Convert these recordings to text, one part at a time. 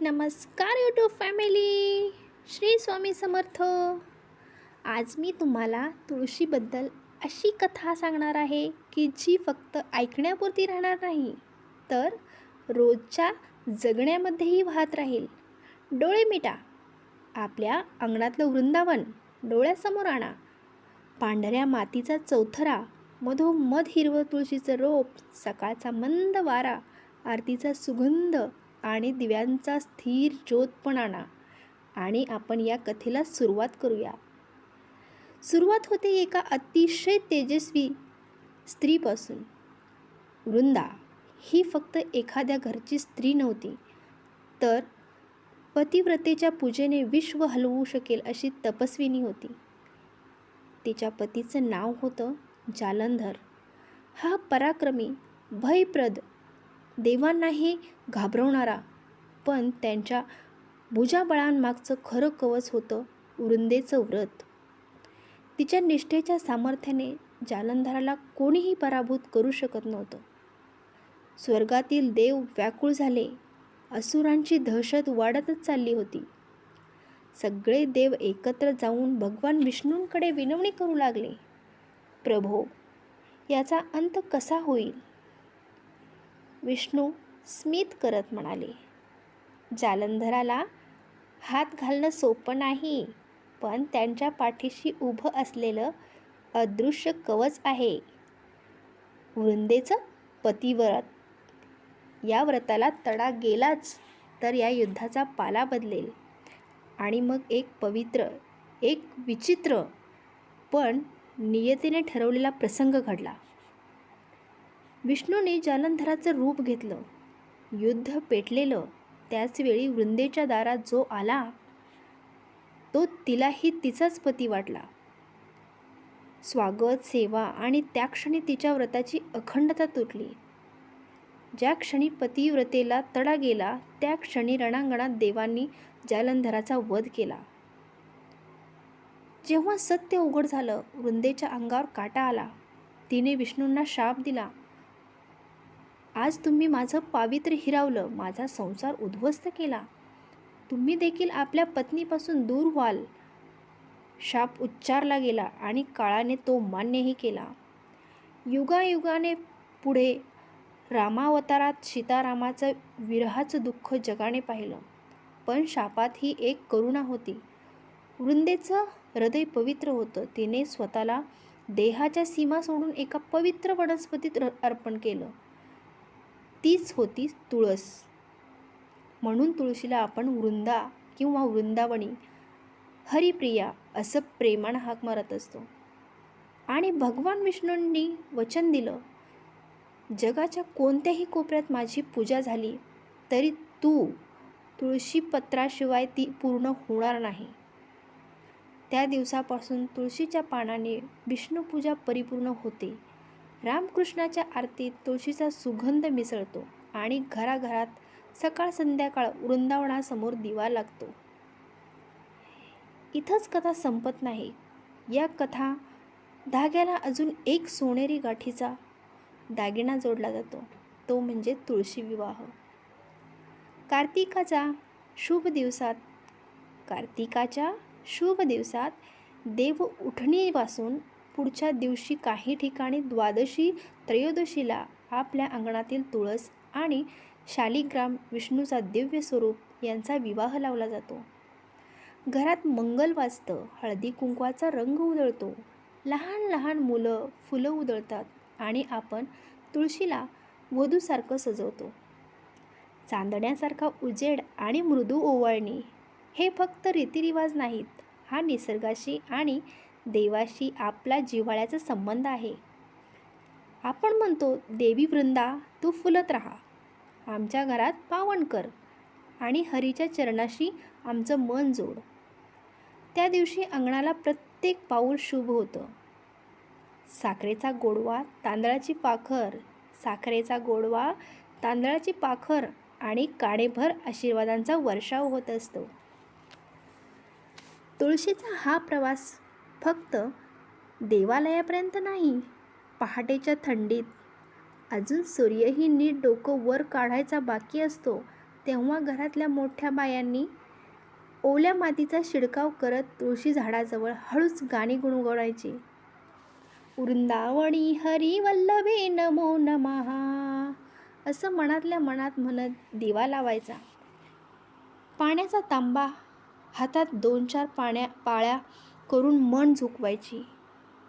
नमस्कार YouTube family Shri Swami Samarth. आज मी तुम्हाला तुळशीबद्दल अशी कथा सांगणार आहे की जी फक्त ऐकण्यापुरती राहणार नाही तर रोजच्या जगण्यामध्येही वाहत राहील. डोळे मिटा. आपल्या अंगणातलं वृंदावन डोळ्यासमोर आणा. पांढऱ्या मातीचा चौथरा मधोमध हिरवं तुळशीचं रोप सकाळचा मंद वारा आरतीचा सुगंध आणि दिव्यांचा स्थिर ज्योतपणाना आणि आपण या कथेला सुरुवात करूया. सुरुवात होते एका अतिशय तेजस्वी स्त्रीपासून. वृंदा ही फक्त एखाद्या घरची स्त्री नव्हती तर पतिव्रतेच्या पूजेने विश्व हलवू शकेल अशी तपस्विनी होती. तिच्या पतीचं नाव होतं जालंधर. हा पराक्रमी भयप्रद देवांनाही घाबरवणारा. पण त्यांच्या भुजाबळांमागचं खरं कवच होतं वृंदेचं व्रत. तिच्या निष्ठेच्या सामर्थ्याने जालंधराला कोणीही पराभूत करू शकत नव्हतं. स्वर्गातील देव व्याकुळ झाले. असुरांची दहशत वाढतच चालली होती. सगळे देव एकत्र जाऊन भगवान विष्णूंकडे विनवणी करू लागले. प्रभो याचा अंत कसा होईल? विष्णू स्मित करत म्हणाले जालंधराला हात घालणं सोपं नाही पण त्यांच्या पाठीशी उभं असलेलं अदृश्य कवच आहे. वृंदेचं पतिव्रत. या व्रताला तडा गेलाच तर या युद्धाचा पाला बदलेल. आणि मग एक पवित्र एक विचित्र पण नियतीने ठरवलेला प्रसंग घडला. विष्णूने जालंधराचं रूप घेतलं. युद्ध पेटलेलं. त्याचवेळी वृंदेच्या दारात जो आला तो तिलाही तिचाच पती वाटला. स्वागत सेवा आणि त्या क्षणी तिच्या व्रताची अखंडता तुटली. ज्या क्षणी पतिव्रतेला तडा गेला त्या क्षणी रणांगणात देवांनी जालंधराचा वध केला. जेव्हा सत्य उघड झालं वृंदेच्या अंगावर काटा आला. तिने विष्णूंना शाप दिला. आज तुम्ही माझं पावित्र्य हिरावलं माझा संसार उद्ध्वस्त केला. तुम्ही देखील आपल्या पत्नीपासून दूर व्हाल. शाप उच्चारला गेला आणि काळाने तो मान्यही केला. युगायुगाने पुढे रामावतारात सीतारामाचं विरहाचं दुःख जगाने पाहिलं. पण शापात ही एक करुणा होती. वृंदेचं हृदय पवित्र होतं. तिने स्वतःला देहाच्या सीमा सोडून एका पवित्र वनस्पतीत अर्पण केलं. तीच होती तुळस. म्हणून तुळशीला आपण वृंदा किंवा वृंदावणी हरिप्रिया असं प्रेमानं हाक मारत असतो. आणि भगवान विष्णूंनी वचन दिलं जगाच्या कोणत्याही कोपऱ्यात माझी पूजा झाली तरी तू तुळशीपत्राशिवाय ती पूर्ण होणार नाही. त्या दिवसापासून तुळशीच्या पानाने विष्णुपूजा परिपूर्ण होते. रामकृष्णाच्या आरतीत तुळशीचा सुगंध मिसळतो आणि घराघरात सकाळ संध्याकाळ वृंदावनासमोर दिवा लागतो. इथंच कथा संपत नाही. या कथा धाग्याला अजून एक सोनेरी गाठीचा दागिना जोडला जातो. तो म्हणजे तुळशी विवाह. कार्तिकाच्या शुभ दिवसात कार्तिकाच्या शुभ दिवसात देव उठणीपासून पुढच्या दिवशी काही ठिकाणी द्वादशी त्रयोदशीला आपल्या अंगणातील तुळस आणि शालिग्राम विष्णूचा दिव्य स्वरूप यांचा विवाह लावला जातो. घरात मंगल वाजतं हळदी कुंकवाचा रंग उधळतो लहान लहान मुलं फुलं उधळतात आणि आपण तुळशीला वधूसारखं सजवतो. चांदण्यासारखा उजेड आणि मृदू ओवाळणी हे फक्त रीतिरिवाज नाहीत हा निसर्गाशी आणि देवाशी आपला जिव्हाळ्याचा संबंध आहे. आपण म्हणतो देवी वृंदा तू फुलत राहा. आमच्या घरात पावन कर आणि हरीच्या चरणाशी आमचं मन जोड. त्या दिवशी अंगणाला प्रत्येक पाऊल शुभ होतं. साखरेचा गोडवा तांदळाची पाखर साखरेचा गोडवा तांदळाची पाखर आणि काणेभर आशीर्वादांचा वर्षाव होत असतो. तुळशीचा हा प्रवास फक्त देवालयापर्यंत नाही पहाटेच्या थंडीत. अजून सूर्यही नीट डोकं वर काढायचा बाकी असतो तेव्हा घरातल्या मोठ्या बायांनी ओल्या मातीचा शिडकाव करत तुळशी झाडाजवळ हळूच गाणी गुणगुणायची. वृंदावणी हरी वल्लभे नमो नमहा असं मनातल्या मनात म्हणत दिवा लावायचा. पाण्याचा तांबा हातात दोन चार पाण्या पाळ्या करून मन झुकवायची.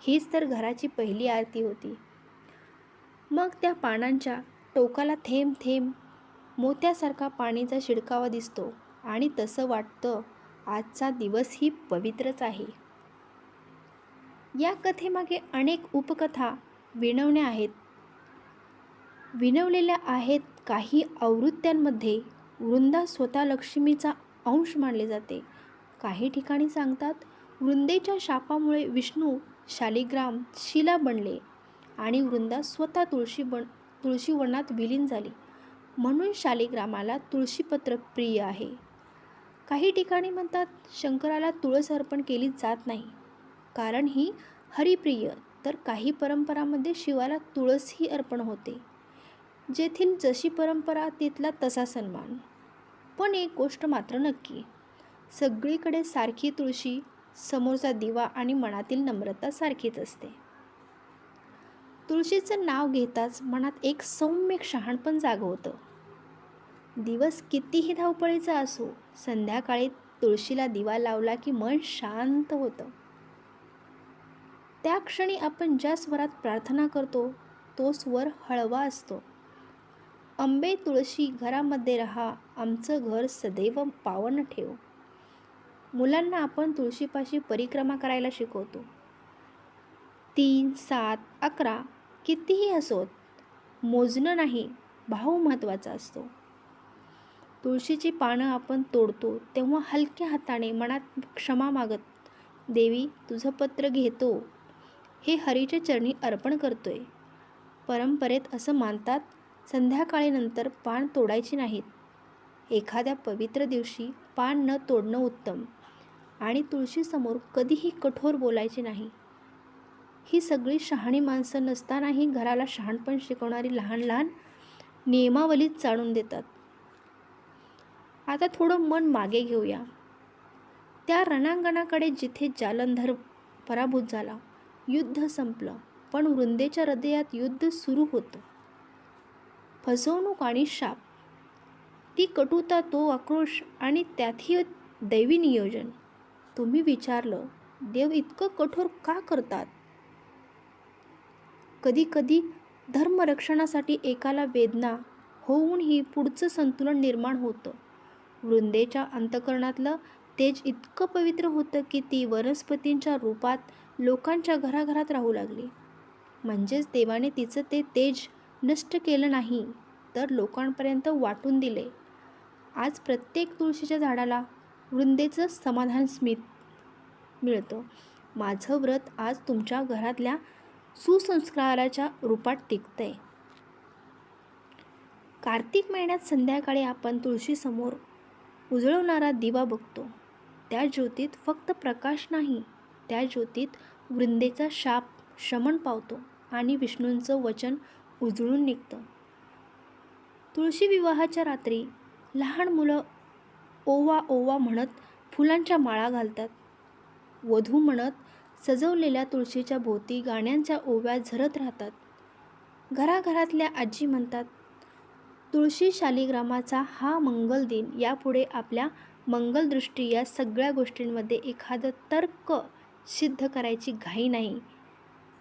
हीच तर घराची पहिली आरती होती. मग त्या पानांच्या टोकाला थेंब थेंब मोत्यासारखा पाणीचा शिडकावा दिसतो आणि तसं वाटतं आजचा दिवसही पवित्रच आहे. या कथेमागे अनेक उपकथा विणवण्या आहेत. विणवलेल्या आहेत काही आवृत्त्यांमध्ये. वृंदा स्वतः लक्ष्मीचा अंश मानले जाते. काही ठिकाणी सांगतात वृंदेच्या शापामुळे विष्णू शालिग्राम शिला बनले आणि वृंदा स्वतः तुळशी बन तुळशीवनात विलीन झाली. म्हणून शालिग्रामाला तुळशीपत्र प्रिय आहे. काही ठिकाणी म्हणतात शंकराला तुळस अर्पण केली जात नाही. कारण ही हरिप्रिय तर काही परंपरामध्ये शिवाला तुळसही अर्पण होते. जेथील जशी परंपरा तिथला तसा सन्मान. पण एक गोष्ट मात्र नक्की सगळीकडे सारखी तुळशी समोरचा दिवा आणि मनातील नम्रता सारखीच असते. तुळशीचं नाव घेताच मनात एक सौम्य शहाणपण जागवतं. दिवस कितीही धावपळीचा असो संध्याकाळी तुळशीला दिवा लावला की मन शांत होतं. त्या क्षणी आपण ज्या स्वरात प्रार्थना करतो तो स्वर हळवा असतो. अंबे तुळशी घरामध्ये रहा आमचं घर सदैव पावन ठेव. मुलांना आपण तुळशीपाशी परिक्रमा करायला शिकवतो. तीन सात अकरा कितीही असोत मोजणं नाही भाव महत्त्वाचा असतो. तुळशीची पानं आपण तोडतो तेव्हा हलक्या हाताने मनात क्षमा मागत देवी तुझं पत्र घेतो. हे हरीच्या चरणी अर्पण करतोय. परंपरेत असं मानतात संध्याकाळीनंतर पान तोडायची नाहीत. एखाद्या पवित्र दिवशी पान न तोडणं उत्तम. आणि तुळशीसमोर कधीही कठोर बोलायचे नाही. ही सगळी शहाणी माणसं नसतानाही घराला शहाणपण शिकवणारी लहान लहान नियमावलीत चाळून देतात. आता थोडं मन मागे घेऊया. त्या रणांगणाकडे जिथे जालंधर पराभूत झाला युद्ध संपलं पण वृंदेच्या हृदयात युद्ध सुरू होतं. फसवणूक आणि शाप. ती कटुता तो आक्रोश आणि त्यातही दैवी नियोजन. तुम्ही विचारलं देव इतकं कठोर का करतात? कधी कधी धर्मरक्षणासाठी एकाला वेदना होऊनही पुढचं संतुलन निर्माण होतं. वृंदेच्या अंतकरणातलं तेज इतकं पवित्र होतं की ती वनस्पतींच्या रूपात लोकांच्या घराघरात राहू लागली. म्हणजेच देवाने तिचं ते तेज नष्ट केलं नाही तर लोकांपर्यंत वाटून दिले. आज प्रत्येक तुळशीच्या झाडाला वृंदेचं समाधान स्मित मिळतं. माझं व्रत आज तुमच्या घरातल्या सुसंस्काराच्या रूपात टिकतंय. कार्तिक महिन्यात संध्याकाळी आपण तुळशीसमोर उजळवणारा दिवा बघतो. त्या ज्योतीत फक्त प्रकाश नाही त्या ज्योतीत वृंदेचा शाप शमन पावतो आणि विष्णूंचं वचन उजळून निघतं. तुळशी विवाहाच्या रात्री लहान मुलं ओवा ओवा म्हणत फुलांच्या माळा घालतात. वधू म्हणत सजवलेल्या तुळशीच्या भोवती गाण्यांच्या ओव्या झरत राहतात. घराघरातल्या आजी म्हणतात तुळशी शालिग्रामाचा हा मंगल दिन. यापुढे आपल्या मंगलदृष्टी या सगळ्या गोष्टींमध्ये एखादं तर्क सिद्ध करायची घाई नाही.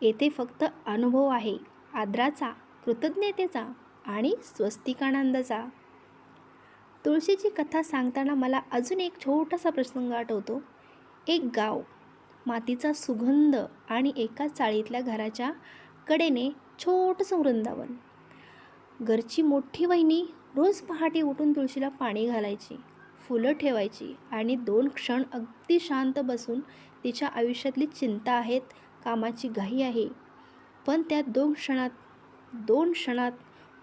येथे फक्त अनुभव आहे. आदराचा कृतज्ञतेचा आणि स्वस्तिकानंदाचा. तुळशीची कथा सांगताना मला अजून एक छोटासा प्रसंग आठवतो. एक गाव मातीचा सुगंध आणि एका चाळीतल्या घराच्या कडेने छोटंसं वृंदावन. घरची मोठी वहिनी रोज पहाटे उठून तुळशीला पाणी घालायची फुलं ठेवायची आणि दोन क्षण अगदी शांत बसून तिच्या आयुष्यातली चिंता आहेत कामाची घाई आहे. पण त्या दोन क्षणात दोन क्षणात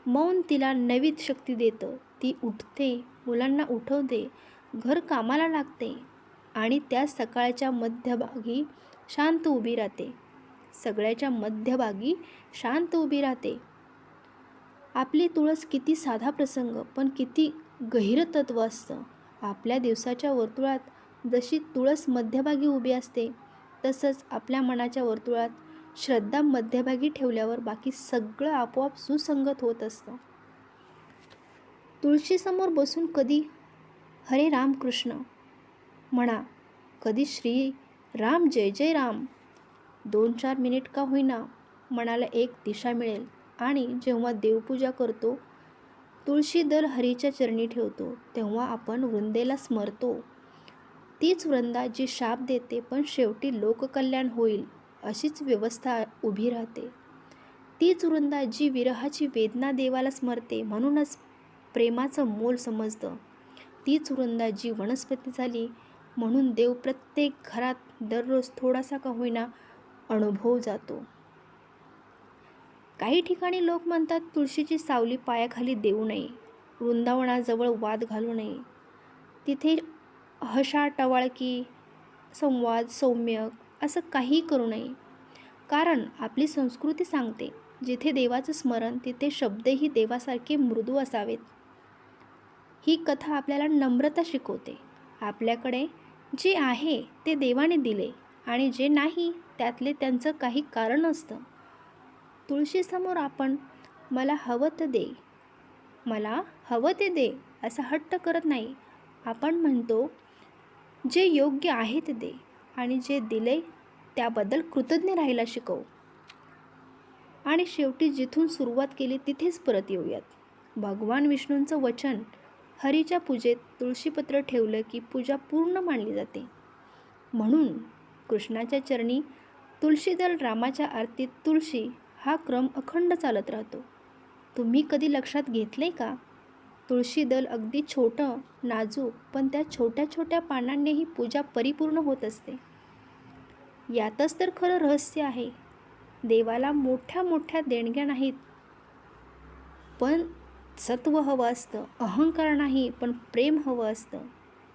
मौन तिला नवीन शक्ती देतं. ती उठते मुलांना उठवते घर कामाला लागते आणि त्या सकाळच्या मध्यभागी शांत उभी राहते. सगळ्याच्या मध्यभागी शांत उभी राहते. आपली तुळस किती साधा प्रसंग पण किती गहिरं असतं. आपल्या दिवसाच्या वर्तुळात जशी तुळस मध्यभागी उभी असते तसंच आपल्या मनाच्या वर्तुळात श्रद्धा मध्यभागी ठेवल्यावर बाकी सगळं आपोआप सुसंगत होत असतं. तुळशीसमोर बसून कधी हरे राम कृष्ण म्हणा कधी श्री राम जय जय राम. दोन चार मिनिट का होईना मनाला एक दिशा मिळेल आणि जेव्हा देवपूजा करतो तुळशी दर हरीच्या चरणी ठेवतो तेव्हा आपण वृंदेला स्मरतो. तीच वृंदा जी शाप देते पण शेवटी लोककल्याण होईल अशीच व्यवस्था उभी राहते. तीच वृंदा जी विरहाची वेदना देवाला स्मरते म्हणूनच प्रेमाचं मोल समजतं. तीच वृंदा जी वनस्पती झाली म्हणून देव प्रत्येक घरात दररोज थोडासा का होईना अनुभव जातो. काही ठिकाणी लोक म्हणतात तुळशीची सावली पायाखाली देऊ नये वृंदावनाजवळ वाद घालू नये. तिथे हशा टवाळकी संवाद सौम्यक असं काही करू नये. कारण आपली संस्कृती सांगते जिथे देवाचं स्मरण तिथे शब्दही देवासारखे मृदू असावेत. ही कथा आपल्याला नम्रता शिकवते. आपल्याकडे जे आहे ते देवाने दिले आणि जे नाही त्यातले त्यांचं काही कारण असतं. तुळशीसमोर आपण मला हवं तर दे. मला हवं ते दे असा हट्ट करत नाही. आपण म्हणतो जे योग्य आहे ते दे आणि जे दिले त्याबद्दल कृतज्ञ राहायला शिकव. आणि शेवटी जिथून सुरुवात केली तिथेच परत येऊयात. भगवान विष्णूंचं वचन हरीच्या पूजेत तुळशीपत्र ठेवलं की पूजा पूर्ण मानली जाते. म्हणून कृष्णाच्या चरणी तुळशीदल रामाच्या आरतीत तुळशी हा क्रम अखंड चालत राहतो. तुम्ही कधी लक्षात घेतले का? तुळशी दल अगदी छोटं नाजूक पण त्या छोट्या छोट्या पानांनीही पूजा परिपूर्ण होत असते. यातच तर खरं रहस्य आहे. देवाला मोठ्या मोठ्या देणग्या नाहीत. पण सत्व हवं असतं अहंकार नाही पण प्रेम हवं असतं.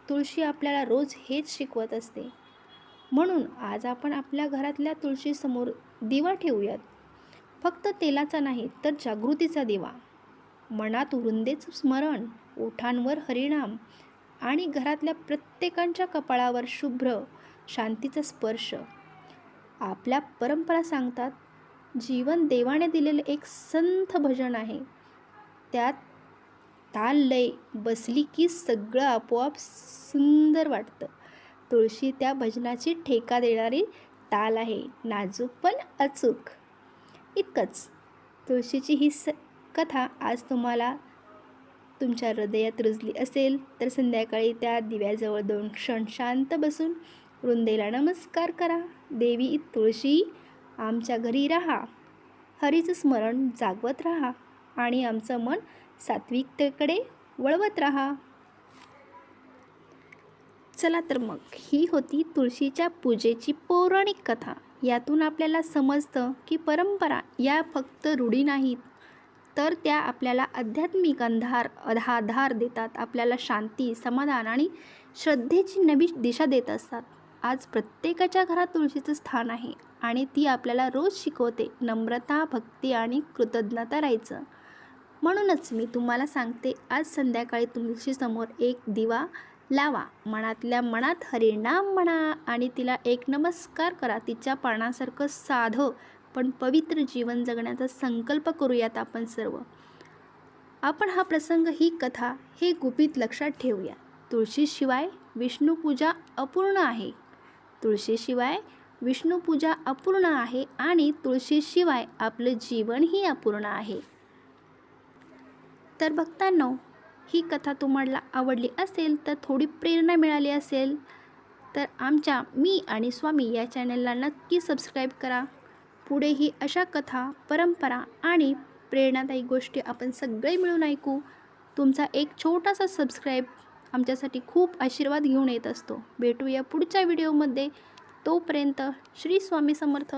तुळशी आपल्याला रोज हेच शिकवत असते. म्हणून आज आपण आपल्या घरातल्या तुळशीसमोर दिवा ठेवूयात. फक्त तेलाचा नाही तर जागृतीचा दिवा. मनात वृंदेचं स्मरण ओठांवर हरिणाम आणि घरातल्या प्रत्येकांच्या कपाळावर शुभ्र शांतीचा स्पर्श. आपल्या परंपरा सांगतात जीवन देवाने दिलेलं एक संथ भजन आहे. त्यात ताल लय बसली की सगळं आपोआप सुंदर वाटतं. तुळशी त्या भजनाची ठेका देणारी ताल आहे. नाजूक पण अचूक. इतकंच. तुळशीची ही स कथा आज तुम्हाला तुमच्या हृदयात रुजली असेल तर संध्याकाळी त्या दिव्याजवळ दोन क्षण शांत बसून वृंदेला नमस्कार करा. देवी तुळशी आमच्या घरी राहा. हरीचं स्मरण जागवत राहा. आणि आमचं मन सात्विकतेकडे वळवत राहा. चला तर मग ही होती तुळशीच्या पूजेची पौराणिक कथा. यातून आपल्याला समजतं की परंपरा या फक्त रूढी नाहीत तर त्या आपल्याला आध्यात्मिक अंधार आधार देतात आपल्याला शांती समाधान आणि श्रद्धेची नवी दिशा देत असतात. आज प्रत्येकाच्या घरात तुळशीचं स्थान आहे आणि ती आपल्याला रोज शिकवते नम्रता भक्ती आणि कृतज्ञता राहायचं. म्हणूनच मी तुम्हाला सांगते आज संध्याकाळी तुळशीसमोर एक दिवा लावा. मनातल्या मनात हरिणाम म्हणा आणि तिला एक नमस्कार करा. तिच्या पानासारखं साधं पण पवित्र जीवन जगण्याचा संकल्प करूयात आपण सर्व. आपण हा प्रसंग ही कथा हे गुपित लक्षात ठेवूया. तुळशीशिवाय विष्णूपूजा अपूर्ण आहे. तुळशीशिवाय विष्णूपूजा अपूर्ण आहे आणि तुळशीशिवाय आपलं जीवनही अपूर्ण आहे. तर भक्तांनो ही कथा तुम्हाला आवडली असेल तर थोडी प्रेरणा मिळाली असेल तर आमच्या मी आणि स्वामी या चॅनलला नक्की सबस्क्राईब करा. पुढेही अशा कथा परंपरा आणि प्रेरणादायी गोष्टी आपण सगळे मिळून ऐकू. तुमचा एक छोटासा सबस्क्राईब आमच्यासाठी खूप आशीर्वाद घेऊन येत असतो. भेटूया पुढच्या व्हिडिओमध्ये तोपर्यंत श्री स्वामी समर्थ.